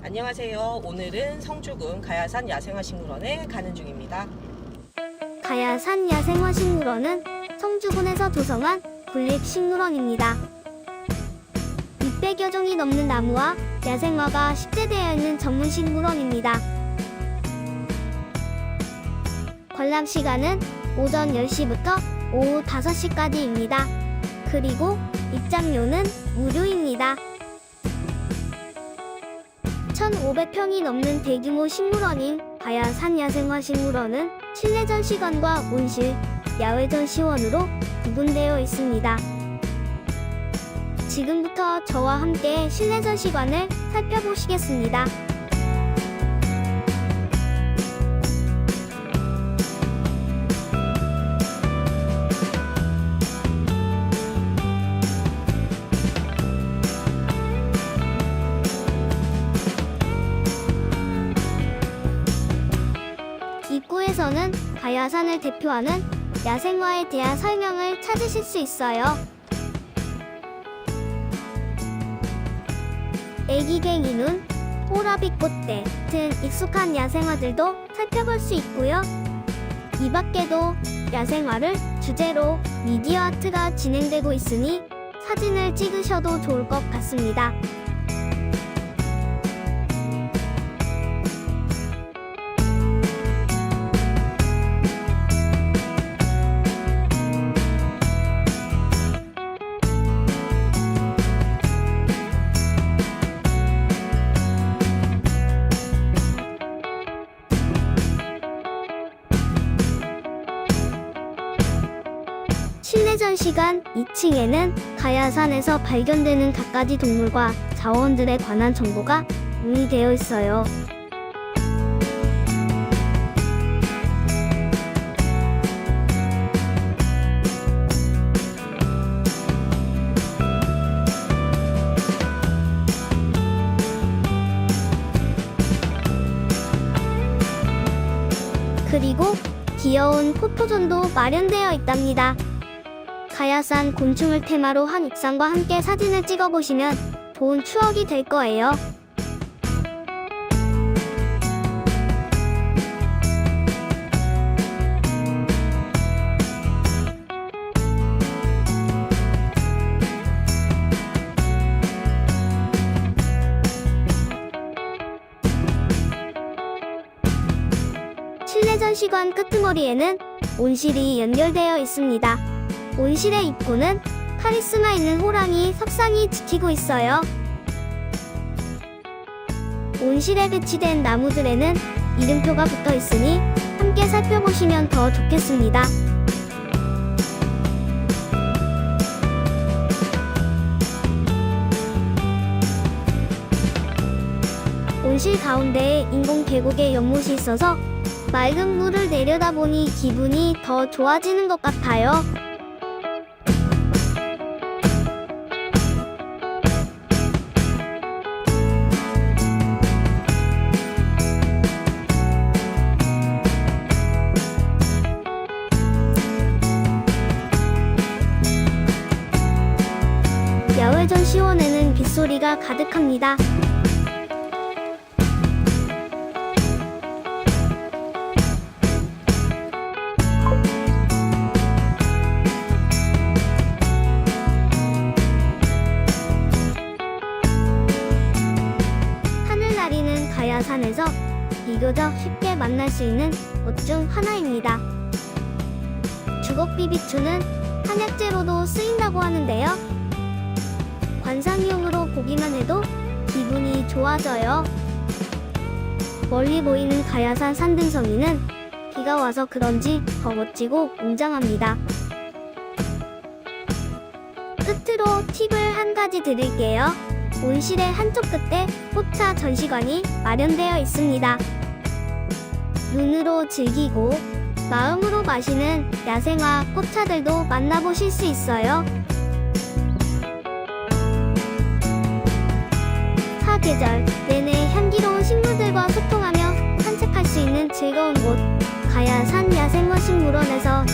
안녕하세요. 오늘은 성주군 가야산 야생화식물원에 가는 중입니다. 가야산 야생화식물원은 성주군에서 조성한 국립식물원입니다. 600여 종이 넘는 나무와 야생화가 식재되어 있는 전문 식물원입니다. 관람 시간은 오전 10시부터 오후 5시까지입니다. 그리고 입장료는 무료입니다. 1,500평이 넘는 대규모 식물원인 가야산 야생화식물원은 실내 전시관과 온실, 야외 전시원으로 구분되어 있습니다. 지금부터 저와 함께 실내 전시관을 살펴보시겠습니다. 입구에서는 가야산을 대표하는 야생화에 대한 설명을 찾으실 수 있어요. 애기갱이눈, 호라비꽃대 등 익숙한 야생화들도 살펴볼 수 있고요. 이 밖에도 야생화를 주제로 미디어 아트가 진행되고 있으니 사진을 찍으셔도 좋을 것 같습니다. 실내 전시관 2층에는 가야산에서 발견되는 갖가지 동물과 자원들에 관한 정보가 문의되어 있어요. 그리고 귀여운 포토존도 마련되어 있답니다. 가야산 곤충을 테마로 한 옥상과 함께 사진을 찍어보시면 좋은 추억이 될 거예요. 실내 전시관 끄트머리에는 온실이 연결되어 있습니다. 온실의 입구는 카리스마 있는 호랑이 석상이 지키고 있어요. 온실에 배치된 나무들에는 이름표가 붙어 있으니 함께 살펴보시면 더 좋겠습니다. 온실 가운데에 인공 계곡의 연못이 있어서 맑은 물을 내려다보니 기분이 더 좋아지는 것 같아요. 야외 전시원에는 빗소리가 가득합니다. 하늘나리는 가야산에서 비교적 쉽게 만날 수 있는 곳중 하나입니다. 주걱비비추는 한약재로도 쓰인다고 하는데요. 관상용으로 보기만 해도 기분이 좋아져요. 멀리 보이는 가야산 산등성이는 비가 와서 그런지 더 멋지고 웅장합니다. 끝으로 팁을 한 가지 드릴게요. 온실의 한쪽 끝에 꽃차 전시관이 마련되어 있습니다. 눈으로 즐기고 마음으로 마시는 야생화 꽃차들도 만나보실 수 있어요. 계절 내내 향기로운 식물들과 소통하며 산책할 수 있는 즐거운 곳. 가야산 야생화 식물원에서